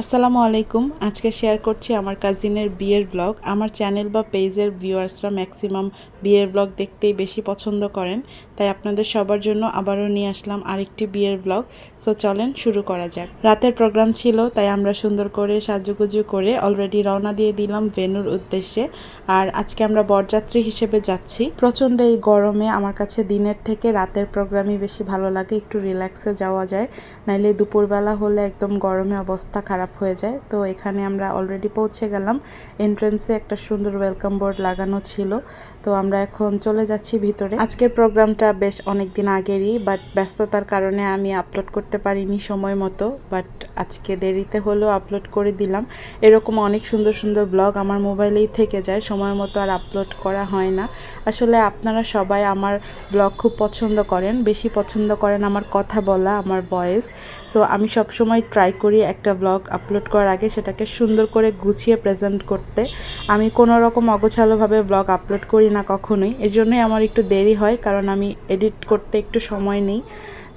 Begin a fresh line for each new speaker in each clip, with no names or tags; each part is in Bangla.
আসসালামু আলাইকুম। আজকে শেয়ার করছি আমার কাজিনের বিয়ের ব্লগ আমার চ্যানেল বা পেজের ভিউয়ার্সরা ম্যাক্সিমাম বিয়ের ব্লগ দেখতেই বেশি পছন্দ করেন। তাই আপনাদের সবার জন্য আবারও নিয়ে আসলাম আরেকটি বিয়ের ব্লগ সো চলেন শুরু করা যাক। রাতের প্রোগ্রাম ছিল, তাই আমরা সুন্দর করে সাজুগুজু করে অলরেডি রওনা দিয়ে দিলাম ভেনুর উদ্দেশ্যে। আর আজকে আমরা বরযাত্রী হিসেবে যাচ্ছি। প্রচণ্ড এই গরমে আমার কাছে দিনের থেকে রাতের প্রোগ্রামই বেশি ভালো লাগে, একটু রিল্যাক্সে যাওয়া যায়। নাইলে দুপুরবেলা হলে একদম গরমে অবস্থা খারাপ হয়ে যায়। তো এখানে আমরা অলরেডি পৌঁছে গেলাম। এন্ট্রেন্সে একটা সুন্দর ওয়েলকাম বোর্ড লাগানো ছিল। তো আমরা এখন চলে যাচ্ছি ভিতরে। আজকের প্রোগ্রামটা বেশ অনেক দিন আগেরই বাট ব্যস্ততার কারণে আমি আপলোড করতে পারিনি সময় মতো বাট আজকে দেরিতে হলেও আপলোড করে দিলাম। এরকম অনেক সুন্দর সুন্দর ব্লগ আমার মোবাইলেই থেকে যায়, সময় মতো আর আপলোড করা হয় না। আসলে আপনারা সবাই আমার ব্লগ খুব পছন্দ করেন, বেশি পছন্দ করেন আমার কথা বলা, আমার ভয়েস সো আমি সবসময় ট্রাই করি একটা ব্লগ আপলোড করার আগে সেটাকে সুন্দর করে গুছিয়ে প্রেজেন্ট করতে। আমি কোনো রকম অগোছালোভাবে ব্লগ আপলোড করি না কখনোই। এই জন্যই আমার একটু দেরি হয়, কারণ আমি এডিট করতে একটু সময় নেই।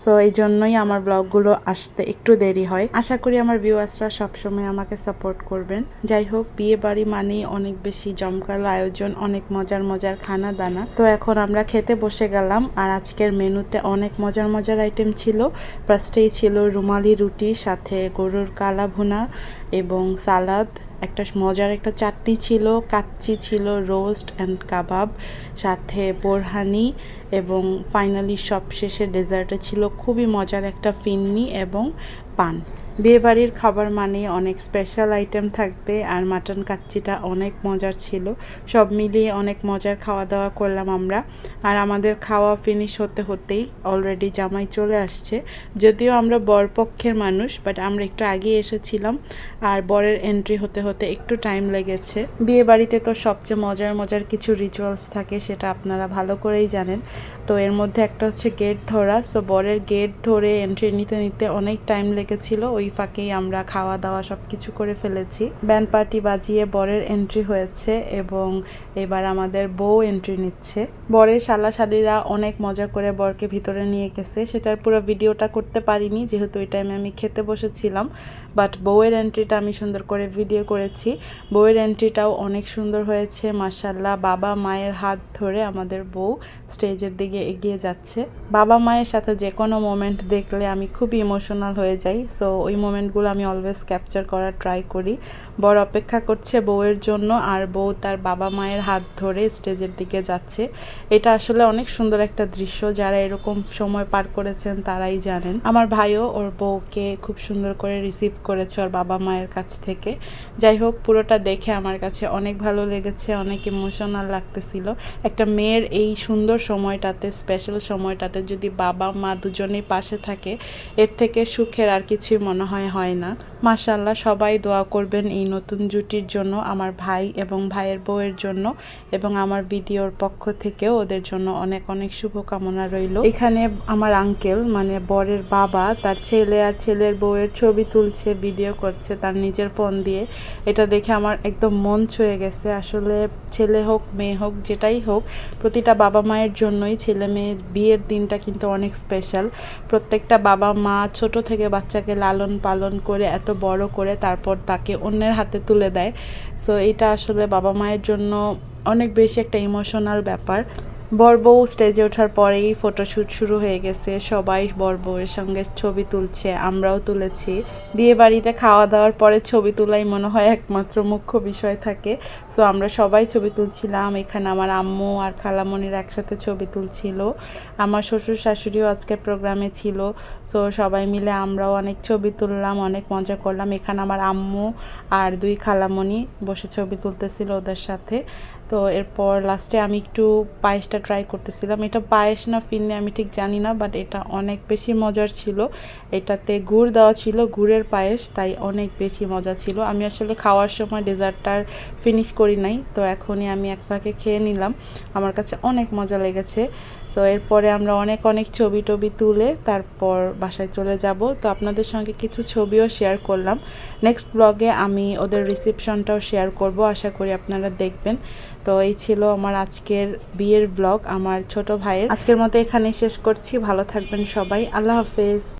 সো এই জন্যই আমার ব্লগগুলো আসতে একটু দেরি হয়। আশা করি আমার ভিউয়ার্সরা সবসময় আমাকে সাপোর্ট করবেন। যাই হোক, বিয়ে বাড়ি মানেই অনেক বেশি জমকালো আয়োজন, অনেক মজার মজার খানা দানা তো এখন আমরা খেতে বসে গেলাম, আর আজকের মেনুতে অনেক মজার মজার আইটেম ছিল। ফার্স্টেই ছিল রুমালি রুটি, সাথে গরুর কালা ভুনা এবং সালাদ। একটা মজার একটা চাটনি ছিল, কাচ্চি ছিল, রোস্ট অ্যান্ড কাবাব, সাথে বোরহানি এবং ফাইনালি সবশেষে ডেজার্টে ছিল খুবই মজার একটা ফিন্নি এবং পান। বিয়েবাড়ির খাবার মানে অনেক স্পেশাল আইটেম থাকবে আর মাটন কাচ্চিটা অনেক মজার ছিল। সব মিলিয়ে অনেক মজার খাওয়া দাওয়া করলাম আমরা। আর আমাদের খাওয়া ফিনিশ হতে হতেই অলরেডি জামাই চলে আসছে। যদিও আমরা বরপক্ষের মানুষ বাট আমরা একটু আগে এসেছিলাম আর বরের এন্ট্রি হতে হতে একটু টাইম লেগেছে। বিয়ে বাড়িতে তো সবচেয়ে মজার মজার কিছু রিচুয়ালস থাকে, সেটা আপনারা ভালো করেই জানেন। তো এর মধ্যে একটা হচ্ছে গেট ধরা। সো বরের গেট ধরে এন্ট্রি নিতে নিতে অনেক টাইম লেগেছিল, ওই ফাঁকেই আমরা খাওয়া দাওয়া সব কিছু করে ফেলেছি। ব্যান্ড পার্টি বাজিয়ে বরের এন্ট্রি হয়েছে এবং এবার আমাদের বউ এন্ট্রি নিচ্ছে। বরের শালা শালিরা অনেক মজা করে বরকে ভিতরে নিয়ে গেছে। সেটার পুরো ভিডিওটা করতে পারিনি, যেহেতু ওই টাইমে আমি খেতে বসেছিলাম। বাট বউয়ের এন্ট্রিটা আমি সুন্দর করে ভিডিও করেছি। বউয়ের এন্ট্রিটাও অনেক সুন্দর হয়েছে মাসাল্লাহ বাবা মায়ের হাত ধরে আমাদের বউ স্টেজের দিকে এগিয়ে যাচ্ছে। বাবা মায়ের সাথে যে কোনো মোমেন্ট দেখলে আমি খুব ইমোশনাল হয়ে যাই। সো ওই মোমেন্টগুলো আমি অলওয়েজ ক্যাপচার করার ট্রাই করি। বড় অপেক্ষা করছে বউয়ের জন্য আর বউ তার বাবা মায়ের হাত ধরে স্টেজের দিকে যাচ্ছে। এটা আসলে অনেক সুন্দর একটা দৃশ্য, যারা এরকম সময় পার করেছেন তারাই জানেন। আমার ভাইও ওর বউকে খুব সুন্দর করে রিসিভ করেছে ওর বাবা মায়ের কাছ থেকে। যাই হোক, পুরোটা দেখে আমার কাছে অনেক ভালো লেগেছে, অনেক ইমোশনাল লাগতেছিল। একটা মেয়ের এই সুন্দর সময়টাতে স্পেশাল সময়টাতে যদি বাবা মা দুজনেই পাশে থাকে, এর থেকে সুখের আর কিছুই মনে হয় হয় না। মাশাল্লাহ সবাই দোয়া করবেন এই নতুন জুটির জন্য, আমার ভাই এবং ভাইয়ের বউয়ের জন্য এবং আমার ভিডিওর পক্ষ থেকেও ওদের জন্য অনেক অনেক শুভকামনা রইল। এখানে আমার আঙ্কেল মানে বরের বাবা, তার ছেলে আর ছেলের বউয়ের ছবি তুলছে ভিডিও করছে, তার নিজের ফোন দিয়ে। এটা দেখে আমার একদম মন ছুঁয়ে গেছে। আসলে ছেলে হোক, মেয়ে হোক, যেটাই হোক, প্রতিটা বাবা মায়ের জন্যই ছেলে মেয়ের বিয়ের দিনটা কিন্তু অনেক স্পেশাল প্রত্যেকটা বাবা মা ছোট থেকে বাচ্চাকে লালন পালন করে, এত বড় করে, তারপর তাকে অন্যের হাতে তুলে দেয়। সো এটা আসলে বাবা মায়ের জন্য অনেক বেশি একটা ইমোশনাল ব্যাপার। বউ স্টেজে ওঠার পরেই ফটোশ্যুট শুরু হয়ে গেছে। সবাই বউয়ের সঙ্গে ছবি তুলছে, আমরাও তুলেছি। বিয়ে বাড়িতে খাওয়া দাওয়ার পরে ছবি তোলাই মনে হয় একমাত্র মুখ্য বিষয় থাকে। সো আমরা সবাই ছবি তুলছিলাম, এখানে আমার আম্মু আর খালামণির একসাথে ছবি তুলছিল। আমার শ্বশুর শাশুড়িও আজকে প্রোগ্রামে ছিল। সো সবাই মিলে আমরাও অনেক ছবি তুললাম, অনেক মজা করলাম। এখানে আমার আম্মু আর দুই খালামণি বসে ছবি তুলতেছিল ওদের সাথে। তো এরপর লাস্টে আমি একটু পায়েসটা ট্রাই করতেছিলাম। এটা পায়েস না, ফিরলে আমি ঠিক জানি না বাট এটা অনেক বেশি মজার ছিল। এটাতে গুড় দেওয়া ছিল, গুড়ের পায়েস, তাই অনেক বেশি মজা ছিল। আমি আসলে খাওয়ার সময় ডেজার্টটার ফিনিশ করি নাই, তো এখনই আমি এক ফাঁকে খেয়ে নিলাম। আমার কাছে অনেক মজা লেগেছে। তো এরপরে আমরা অনেক অনেক ছবি টবি তুলে তারপর বাসায় চলে যাব। তো আপনাদের সঙ্গে কিছু ছবিও শেয়ার করলাম। নেক্সট ব্লগে আমি ওদের রিসেপশনটাও শেয়ার করব, আশা করি আপনারা দেখবেন। তো এই ছিল আমার আজকের বিয়ের ব্লগ আমার ছোট ভাইয়ের। আজকের মতো এখানে শেষ করছি। ভালো থাকবেন সবাই। আল্লাহ হাফেজ।